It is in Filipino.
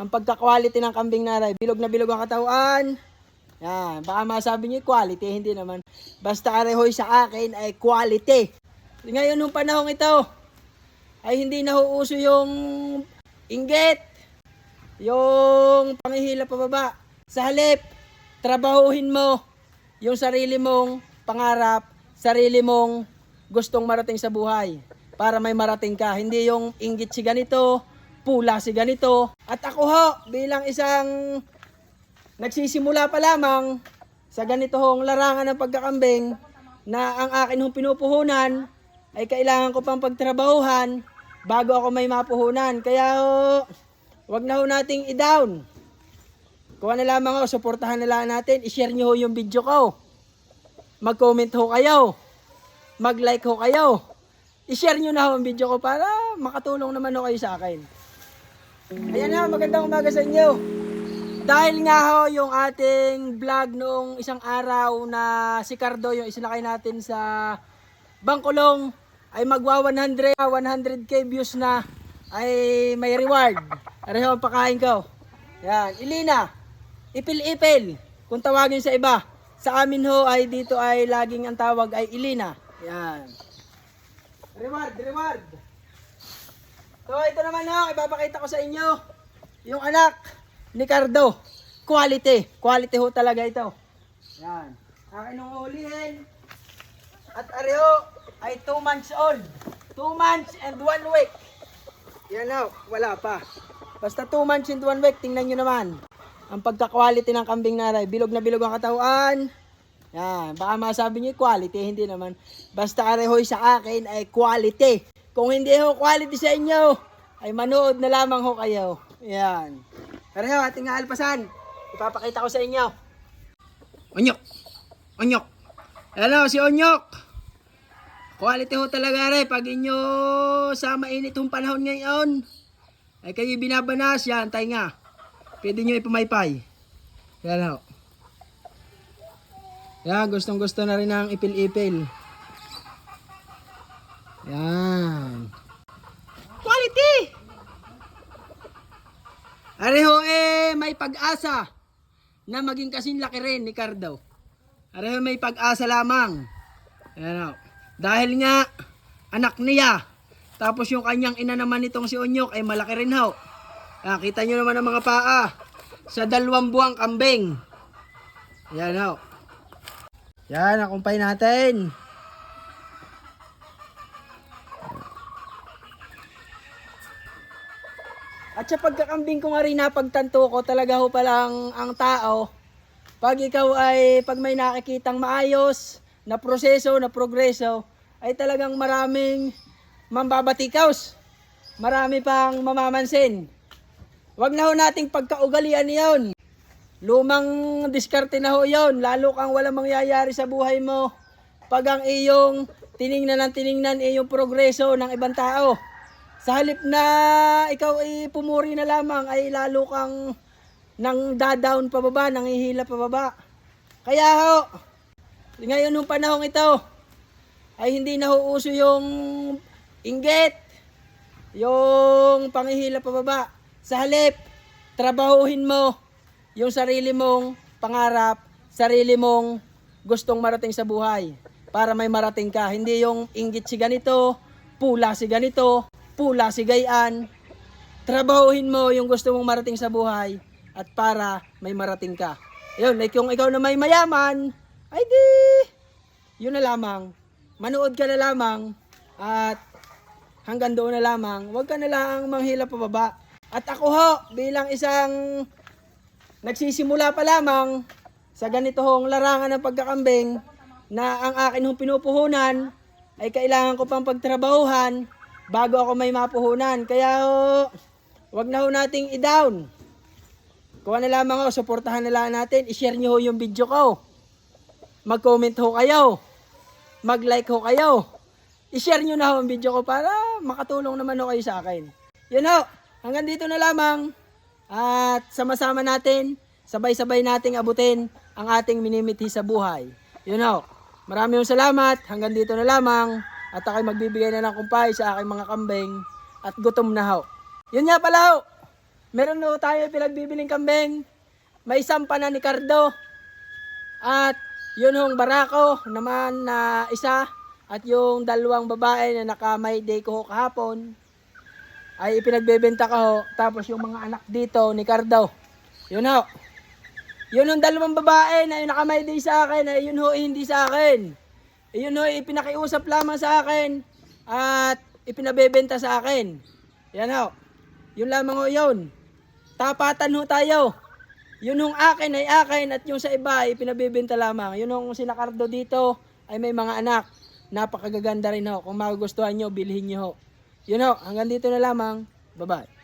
ang pagka-quality ng kambing naray. Bilog na bilog ang katawan. Yan, baka masabi niyo quality, hindi naman. Basta arehoy sa akin ay quality. Ngayon nung panahong ito, ay hindi nahuuso yung inggit, yung pangihila pababa. Sa halip, trabahuhin mo yung sarili mong pangarap, sarili mong gustong marating sa buhay para may marating ka. Hindi yung inggit si ganito, pula si ganito. At ako ho, bilang isang nagsisimula pa lamang sa ganito hong larangan ng pagkakambing na ang akin hong pinupuhunan ay kailangan ko pang pagtrabahuhan bago ako may mapuhunan. Kaya ho, wag na ho nating i-down. Kuha na lamang ho, suportahan na lang natin, i-share nyo ho yung video ko. Mag-comment ho kayo. Mag-like ho kayo. I-share nyo na ho ang video ko para makatulong naman ho kayo sa akin. Ayan na, magandang umaga sa inyo. Dahil nga ho yung ating vlog noong isang araw na si Cardo, yung isinakay natin sa Bangkulong, ay magwa 100, 100k views na ay may reward. Areho ang pakain ko. Yan, Ilina, ipil-ipil, kung tawagin sa iba. Sa amin ho ay dito ay laging ang tawag ay Ilina. Yan. Reward, reward. So ito naman ho, ipapakita ko sa inyo yung anak ni Cardo. Quality. Quality ho talaga ito. Yan. Akin nung ulihin. At areho ay 2 months old. 2 months and 1 week. Yan ho, wala pa. Basta 2 months and 1 week, tingnan nyo naman. Ang pagka-quality ng kambing naray. Bilog na bilog ang katawan. Yan, baka masabi niyo quality, hindi naman. Basta arehoy sa akin ay quality. Kung hindi ho quality sa inyo, ay manood na lamang ho kayo. Yan. Pareho, ating alpasan. Ipapakita ko sa inyo. Onyok. Onyok. Hello, si Onyok. Quality ho talaga rin. Pag inyo sa mainit hong panahon ngayon, ay kayo binabanas, yan, tay nga. Pwede nyo ipamaypay. Yan ho. Yan, gustong gusto na rin ng ipil-ipil. Yan. Quality! Areho eh, may pag-asa na maging kasing laki rin ni Cardo. Areho may pag-asa lamang. Yan o. Dahil nga, anak niya. Tapos yung kanyang ina naman itong si Onyok ay malaki rin ho. Ah, kita nyo naman ang mga paa. Sa dalawang buwang kambing. Yan ho. Yan, nakumpay natin. At sa pagkakambing ko nga rin napagtanto ko, talaga ho palang ang tao, pag ikaw ay, pag may nakikitang maayos, na proseso, na progreso, ay talagang maraming mambabatikaws. Marami pang mamamansin. Huwag na ho nating pagkaugalian niyon. Lumang diskarte na ho yun. Lalo kang walang mangyayari sa buhay mo. Pag ang iyong tiningnan ng tiningnan iyong progreso ng ibang tao. Sa halip na ikaw ay pumuri na lamang ay lalo kang nang dadown pababa, nang ihila pababa. Kaya ho, ngayon nung panahong ito, ay hindi nahuuso yung inggit, yung pangihila pababa. Sa halip, trabahuhin mo yung sarili mong pangarap, sarili mong gustong marating sa buhay para may marating ka. Hindi yung inggit si ganito, pula si ganito, pula si gayan. Trabahuhin mo yung gusto mong marating sa buhay at para may marating ka. Yun, like kung ikaw na may mayaman, ay di, yun na lamang. Manood ka na lamang at hanggang doon na lamang. Huwag ka na lang manghila pababa. At ako ho, bilang isang nagsisimula pa lamang sa ganito hong larangan ng pagkakambing na ang akin hong pinupuhunan ay kailangan ko pang pagtrabahuhan bago ako may mapuhunan. Kaya ho, wag na ho nating i-down. Kuha na lamang ho, suportahan na lang natin, i-share nyo ho yung video ko. Mag-comment ho kayo. Mag-like ho kayo. I-share nyo na ho ang video ko para makatulong naman ho kayo sa akin. Yun ho, hanggang dito na lamang. At sama-sama natin, sabay-sabay nating abutin ang ating minimithi sa buhay. Yun ho. Maraming salamat. Hanggang dito na lamang. At ako'y magbibigay na ng kumpay sa aking mga kambing. At gutom na ho. Yun nga pala ho. Meron ho tayo pinagbibiling kambing. May sampa na ni Cardo. At yun hong barako naman na isa. At yung dalawang babae na naka may day ko kahapon. Ay ipinagbebenta ko ho. Tapos yung mga anak dito ni Cardo. Yun ho. Yun yung dalawang babae na yung naka may day sa akin. Ay yun ho hindi sa akin. Yun ho ipinakiusap lamang sa akin. At ipinabebenta sa akin. Yan ho. Yun lamang ho yun. Tapatan ho tayo. Yun hong akin ay akin at yung sa iba ay pinabibenta lamang. Yun hong sinakardo dito ay may mga anak. Napakagaganda rin ho. Kung magugustuhan nyo, bilhin nyo ho. Yun ho, hanggang dito na lamang. Bye-bye.